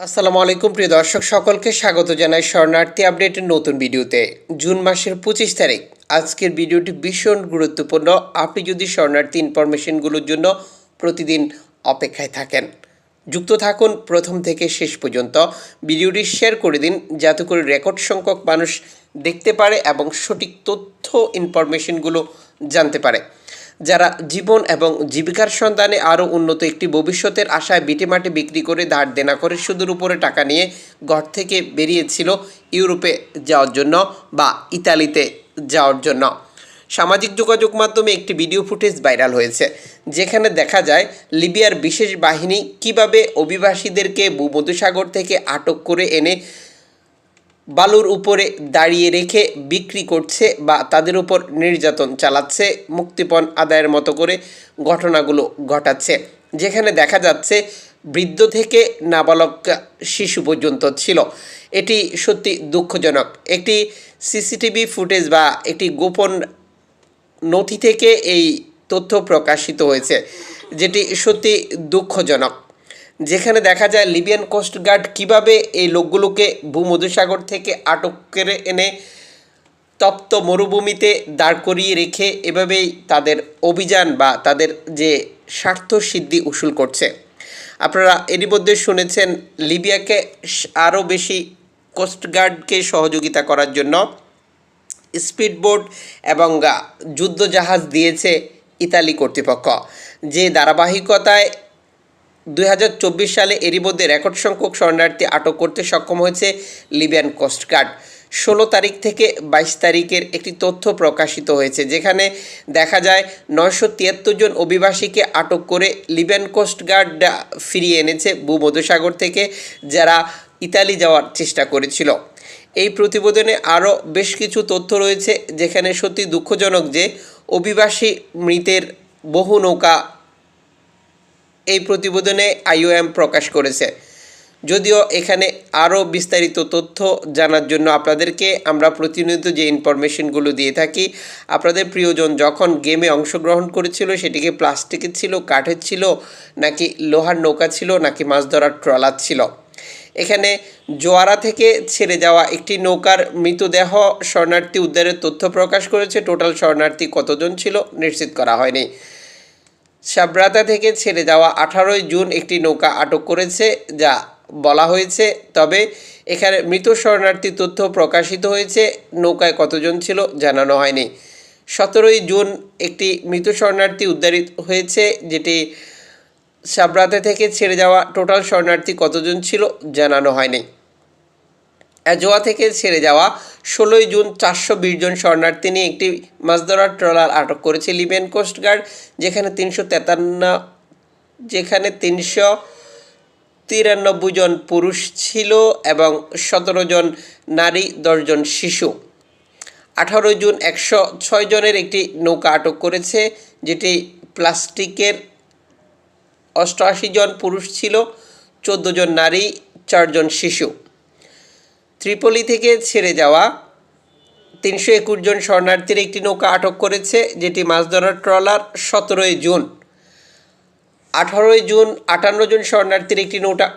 আসসালামু আলাইকুম, প্রিয় দর্শক, সকলকে স্বাগত জানাই শরণার্থী আপডেটের নতুন ভিডিওতে। জুন মাসের পঁচিশ তারিখ, আজকের ভিডিওটি ভীষণ গুরুত্বপূর্ণ। আপনি যদি শরণার্থী ইনফরমেশনগুলোর জন্য প্রতিদিন অপেক্ষায় থাকেন, যুক্ত থাকুন প্রথম থেকে শেষ পর্যন্ত। ভিডিওটি শেয়ার করে দিন, যাতে করে রেকর্ড সংখ্যক মানুষ দেখতে পারে এবং সঠিক তথ্য, ইনফরমেশনগুলো জানতে পারে। যারা জীবন এবং জীবিকার সন্ধানে আরও উন্নত একটি ভবিষ্যতের আশায় বিটেমাটি বিক্রি করে ধার দেনা করে সুদের উপরে টাকা নিয়ে ঘর থেকে বেরিয়েছিল ইউরোপে যাওয়ার জন্য বা ইতালিতে যাওয়ার জন্য। সামাজিক যোগাযোগ মাধ্যমে একটি ভিডিও ফুটেজ ভাইরাল হয়েছে, যেখানে দেখা যায় লিবিয়ার বিশেষ বাহিনী কীভাবে অভিবাসীদেরকে ভূমধ্যসাগর থেকে আটক করে এনে বালুর উপরে দাঁড়িয়ে রেখে বিক্রি করছে বা তাদের উপর নির্যাতন চালাচ্ছে, মুক্তিপণ আদায়ের মতো করে ঘটনাগুলো ঘটাচ্ছে। যেখানে দেখা যাচ্ছে, বৃদ্ধ থেকে নাবালক শিশু পর্যন্ত ছিল। এটি সত্যি দুঃখজনক। একটি সিসিটিভি ফুটেজ বা একটি গোপন নথি থেকে এই তথ্য প্রকাশিত হয়েছে, যেটি সত্যি দুঃখজনক। যেখানে দেখা যায় লিবিয়ান কোস্টগার্ড কীভাবে এই লোকগুলোকে ভূমধ্যসাগর থেকে আটক করে এনে তপ্ত মরুভূমিতে দাঁড় করিয়ে রেখে এভাবেই তাদের অভিযান বা তাদের যে স্বার্থ সিদ্ধি উসুল করছে। আপনারা এরই মধ্যে শুনেছেন লিবিয়াকে আরও বেশি কোস্টগার্ডকে সহযোগিতা করার জন্য স্পিডবোট এবং আহ, যুদ্ধজাহাজ দিয়েছে ইতালি কর্তৃপক্ষ। যে ধারাবাহিকতায় দুই হাজার চব্বিশ সালে এরই মধ্যে রেকর্ড সংখ্যক শরণার্থী আটক করতে সক্ষম হয়েছে লিবিয়ান কোস্টগার্ড ষোলো তারিখ থেকে বাইশ তারিখের একটি তথ্য প্রকাশিত হয়েছে, যেখানে দেখা যায় নয়শো তিয়াত্তর জন অভিবাসীকে আটক করে লিবিয়ান কোস্টগার্ড ফিরিয়ে এনেছে ভূমধ্যসাগর থেকে, যারা ইতালি যাওয়ার চেষ্টা করেছিল। এই প্রতিবেদনে আরও বেশ কিছু তথ্য রয়েছে, যেখানে সত্যি দুঃখজনক যে অভিবাসী মৃতের বহু নৌকা এই প্রতিবেদনে আইওএম প্রকাশ করেছে। যদিও এখানে আরও বিস্তারিত তথ্য জানার জন্য আপনাদেরকে আমরা প্রতিনিয়ত যে ইনফরমেশনগুলো দিয়ে থাকি, আপনাদের প্রিয়জন যখন গেমে অংশগ্রহণ করেছিল, সেটিকে প্লাস্টিকের ছিল, কাঠের ছিল, নাকি লোহার নৌকা ছিল, নাকি মাছ ধরার ট্রলার ছিল। এখানে জোয়ারা থেকে ছেড়ে যাওয়া একটি নৌকার মৃতদেহ শরণার্থী উদ্ধারের তথ্য প্রকাশ করেছে। টোটাল শরণার্থী কতজন ছিল, নিশ্চিত করা হয়নি। সাবরাতা থেকে ছেড়ে যাওয়া আঠারোই জুন একটি নৌকা আটক করেছে, যা বলা হয়েছে। তবে এখানে মৃত শরণার্থী তথ্য প্রকাশিত হয়েছে। নৌকায় কতজন ছিল জানানো হয়নি। সতেরোই জুন একটি মৃত শরণার্থী উদ্ধারিত হয়েছে, যেটি সাবরাতে থেকে ছেড়ে যাওয়া টোটাল শরণার্থী কতজন ছিল জানানো হয়নি। অ্যাজোয়া থেকে ছেড়ে যাওয়া ষোলোই জুন চারশো বিশ জন শরণার্থী নিয়ে একটি মাছ ধরার ট্রলার আটক করেছে লিবিয়ান কোস্টগার্ড যেখানে তিনশো তেতান্ন, যেখানে তিনশো তিরানব্বই জন পুরুষ ছিল এবং সতেরো জন নারী দশজন শিশু। আঠারো জুন একশো ছয় জনের একটি নৌকা আটক করেছে, যেটি প্লাস্টিকের অষ্টআশি জন পুরুষ ছিল, চোদ্দ জন নারী চারজন শিশু। ত্রিপলি থেকে ছেড়ে যাওয়া তিনশো একুশ জন শরণার্থীর একটি নৌকা আটক করেছে, যেটি মাছ ধরার ট্রলার সতেরোই জুন। আঠারোই জুন আটান্ন জন শরণার্থীর একটি নৌকা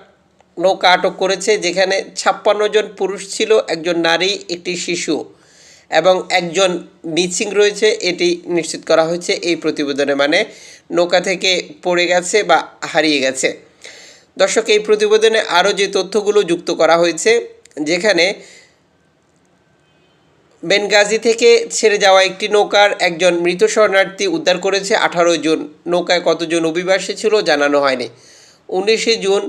নৌকা আটক করেছে, যেখানে ছাপ্পান্ন জন পুরুষ ছিল, একজন নারী, একটি শিশু এবং একজন মিসিং রয়েছে। এটি নিশ্চিত করা হয়েছে এই প্রতিবেদনে মানে নৌকা থেকে পড়ে গেছে বা হারিয়ে গেছে। দর্শক, এই প্রতিবেদনে আরও যে তথ্যগুলো যুক্ত করা হয়েছে যেখানে বেনগাজি থেকে ছেড়ে যাওয়া একটি নৌকার একজন মৃত শরণার্থী উদ্ধার করেছে। আঠারো জুন নৌকায় কতজন অভিবাসী ছিল জানানো হয়নি। উনিশে জুন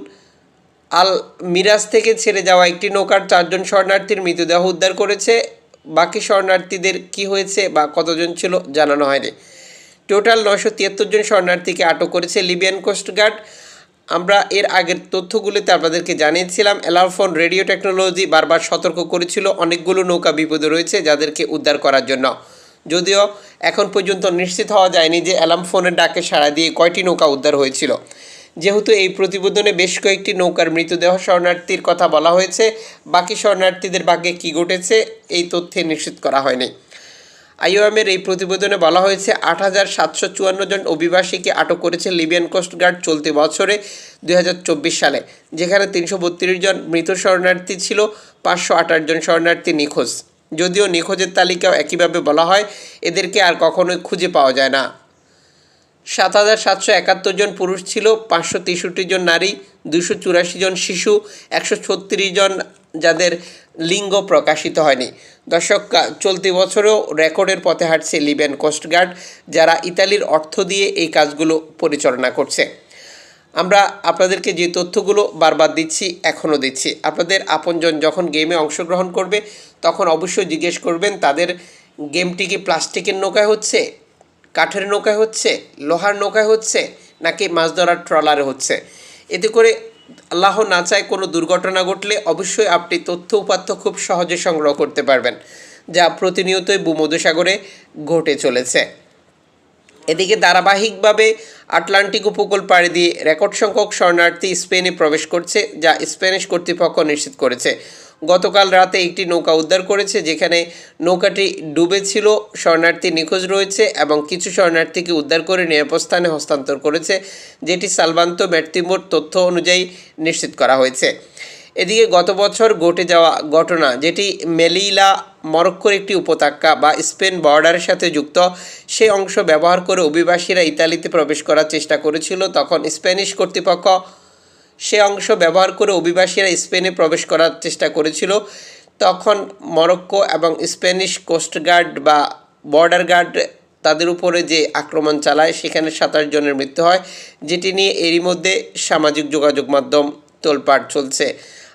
আল মিরাজ থেকে ছেড়ে যাওয়া একটি নৌকার চারজন শরণার্থীর মৃতদেহ উদ্ধার করেছে। বাকি শরণার্থীদের কি হয়েছে বা কতজন ছিল জানানো হয়নি। টোটাল নশো তিয়াত্তর জন শরণার্থীকে আটক করেছে লিবিয়ান কোস্টগার্ড আমরা এর আগের তথ্যগুলিতে আপনাদেরকে জানিয়েছিলাম অ্যালারফোন রেডিও টেকনোলজি বারবার সতর্ক করেছিল, অনেকগুলো নৌকা বিপদে রয়েছে যাদেরকে উদ্ধার করার জন্য। যদিও এখন পর্যন্ত নিশ্চিত হওয়া যায়নি যে অ্যালার্ম ফোনের ডাকে সাড়া দিয়ে কয়টি নৌকা উদ্ধার হয়েছিল। যেহেতু এই প্রতিবেদনে বেশ কয়েকটি নৌকার মৃতদেহ শরণার্থীর কথা বলা হয়েছে, বাকি শরণার্থীদের ভাগ্যে কী ঘটেছে, এই তথ্যে নিশ্চিত করা হয়নি। আইওএমের এই প্রতিবেদনে বলা হয়েছে, আট হাজার সাতশো চুয়ান্ন জন অভিবাসীকে আটক করেছে লিবিয়ান কোস্টগার্ড চলতি বছরে দু হাজার চব্বিশ সালে, যেখানে তিনশো বত্রিশ জন মৃত শরণার্থী ছিল, পাঁচশো আঠাশ জন শরণার্থী নিখোঁজ। যদিও নিখোঁজের তালিকাও একইভাবে বলা হয়, এদেরকে আর কখনোই খুঁজে পাওয়া যায় না। সাত হাজার সাতশো একাত্তর জন পুরুষ ছিল, পাঁচশো তেষট্টি জন নারী দুশো চুরাশি জন শিশু, একশো ছত্রিশ জন যাদের লিঙ্গ প্রকাশিত হয়নি। দর্শক চলতি বছরেও রেকর্ডের পথে হাঁটছে লিবিয়ান কোস্টগার্ড যারা ইতালির অর্থ দিয়ে এই কাজগুলো পরিচালনা করছে। আমরা আপনাদেরকে যে তথ্যগুলো বারবার দিচ্ছি, এখনও দিচ্ছি। আপনাদের আপনজন যখন গেমে অংশগ্রহণ করবে, তখন অবশ্যই জিজ্ঞেস করবেন, তাদের গেমটি কি প্লাস্টিকের নৌকায় হচ্ছে, কাঠের নৌকায় হচ্ছে, লোহার নৌকায় হচ্ছে, নাকি মাছ ধরার ট্রলারে হচ্ছে? এতে করে আল্লাহ না চায় কোনো দুর্ঘটনা ঘটলে অবশ্যই আপনি তথ্য উপাত্ত খুব সহজে সংগ্রহ করতে পারবেন, যা প্রতিনিয়তই ভূমধ্যসাগরে ঘটে চলেছে। এদিকে ধারাবাহিকভাবে আটলান্টিক উপকূল পাড়ি দিয়ে রেকর্ড সংখ্যক শরণার্থী স্পেনে প্রবেশ করছে, যা স্প্যানিশ কর্তৃপক্ষ নিশ্চিত করেছে। গতকাল রাতে একটি নৌকা উদ্ধার করেছে, যেখানে নৌকাটি ডুবেছিল, শরণার্থী নিখোঁজ রয়েছে এবং কিছু শরণার্থীকে উদ্ধার করে নিরাপদ স্থানে হস্তান্তর করেছে, যেটি সালবান্ত ম্যাটতিমোর তথ্য অনুযায়ী নিশ্চিত করা হয়েছে। এদিকে গত বছর ঘটে যাওয়া ঘটনা, যেটি মেলিলা, মরক্কোর একটি উপত্যকা বা স্পেন বর্ডারের সাথে যুক্ত সেই অংশ ব্যবহার করে অভিবাসীরা ইতালিতে প্রবেশ করার চেষ্টা করেছিল, তখন স্প্যানিশ কর্তৃপক্ষ সে অংশ ব্যবহার করে অভিবাসীরা স্পেনে প্রবেশ করার চেষ্টা করেছিল। তখন মরক্কো এবং স্প্যানিশ কোস্টগার্ড বা বর্ডার গার্ড তাদের উপরে যে আক্রমণ চালায়, সেখানে সাতাশ জনের মৃত্যু হয়, যেটি নিয়ে এরই মধ্যে সামাজিক যোগাযোগ মাধ্যম তোলপাড় চলছে।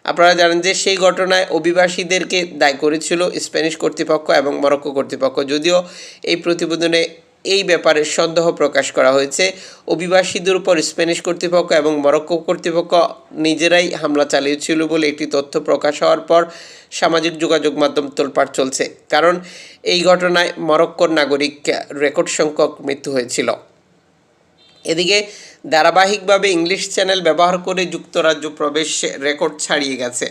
আপনারা জানেন যে সেই ঘটনায় অভিবাসীদেরকে দায়ী করেছিল স্প্যানিশ কর্তৃপক্ষ এবং মরক্কো কর্তৃপক্ষ। যদিও এই প্রতিবেদনে এই ব্যাপারে সন্দেহ প্রকাশ করা হয়েছে। অভিবাসীদের উপর স্প্যানিশ কর্তৃপক্ষ এবং মরক্কো কর্তৃপক্ষ নিজেরাই হামলা চালিয়েছিল বলে একটি তথ্য প্রকাশ হওয়ার পর সামাজিক যোগাযোগ মাধ্যম তোলপাড় চলছে। কারণ এই ঘটনায় মরক্কোর নাগরিক রেকর্ড সংখ্যক মৃত্যু হয়েছিল। এদিকে ধারাবাহিকভাবে ইংলিশ চ্যানেল ব্যবহার করে যুক্তরাজ্য প্রবেশ রেকর্ড ছাড়িয়ে গেছে।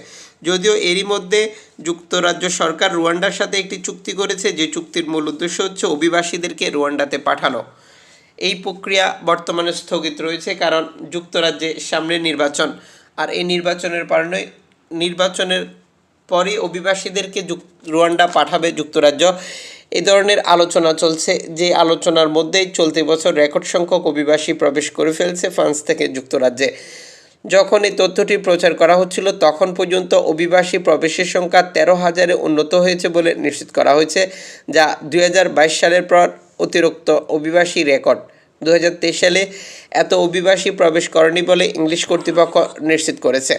যদিও এরই মধ্যে যুক্তরাজ্য সরকার রুয়ান্ডার সাথে একটি চুক্তি করেছে, যে চুক্তির মূল উদ্দেশ্য হচ্ছে অভিবাসীদেরকে রুয়ান্ডাতে পাঠানো। এই প্রক্রিয়া বর্তমানে স্থগিত রয়েছে কারণ যুক্তরাজ্যে সামনে নির্বাচন, আর এই নির্বাচনের কারণে নির্বাচনের পরই অভিবাসীদেরকে রুয়ান্ডা পাঠাবে যুক্তরাজ্য। এ ধরনের আলোচনা চলছে, যে আলোচনার মধ্যেই চলতি বছর রেকর্ড সংখ্যক অভিবাসী প্রবেশ করে ফেলছে ফ্রান্স থেকে যুক্তরাজ্যে। যখন এই তথ্যটি প্রচার করা হচ্ছিল, তখন পর্যন্ত অভিবাসী প্রবেশের সংখ্যা তেরো হাজারে উন্নত হয়েছে বলে নিশ্চিত করা হয়েছে, যা দু হাজার বাইশ সালের পর অতিরিক্ত অভিবাসী রেকর্ড। দু হাজার তেইশ সালে এত অভিবাসী প্রবেশ করেনি বলে ইংলিশ কর্তৃপক্ষ নিশ্চিত করেছে।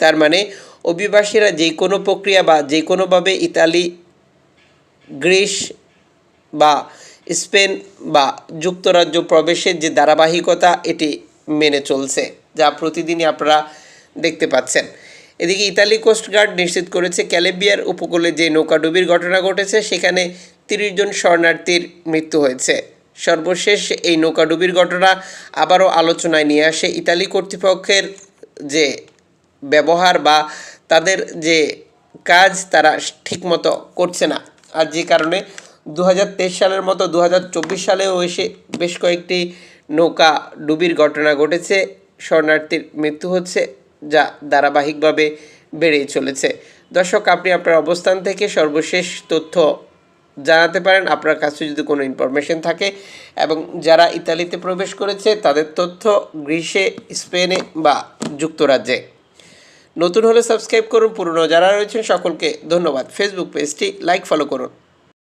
তার মানে অভিবাসীরা যে কোনো প্রক্রিয়া বা যে কোনোভাবে ইতালি, গ্রিস বা স্পেন বা যুক্তরাজ্য প্রবেশের যে ধারাবাহিকতা, এটি মেনে চলছে। যা প্রতিদিনই আপনারা দেখতে পাচ্ছেন। এদিকে ইতালি কোস্টগার্ড নিশ্চিত করেছে ক্যালেবিয়ার উপকূলে যে নৌকাডুবির ঘটনা ঘটেছে, সেখানে তিরিশ জন শরণার্থীর মৃত্যু হয়েছে। সর্বশেষ এই নৌকাডুবির ঘটনা আবারও আলোচনায় নিয়ে আসে। ইতালি কর্তৃপক্ষের যে ব্যবহার বা তাদের যে কাজ, তারা ঠিকমতো করছে না। আর যে কারণে দু হাজার তেইশ সালের মতো দু হাজার চব্বিশ সালেও এসে বেশ কয়েকটি নৌকা ডুবির ঘটনা ঘটেছে। শরণার্থীর মৃত্যু হচ্ছে, যা ধারাবাহিকভাবে বেড়েই চলেছে। দর্শক, আপনি আপনার অবস্থান থেকে সর্বশেষ তথ্য জানাতে পারেন। আপনার কাছে যদি কোনো ইনফরমেশন থাকে এবং যারা ইতালিতে প্রবেশ করেছে, তাদের তথ্য গ্রিসে, স্পেনে বা যুক্তরাজ্যে। নতুন হলে সাবস্ক্রাইব করুন। পুরনো যারা রয়েছেন, সকলকে ধন্যবাদ। ফেসবুক পেজটি লাইক ফলো করুন।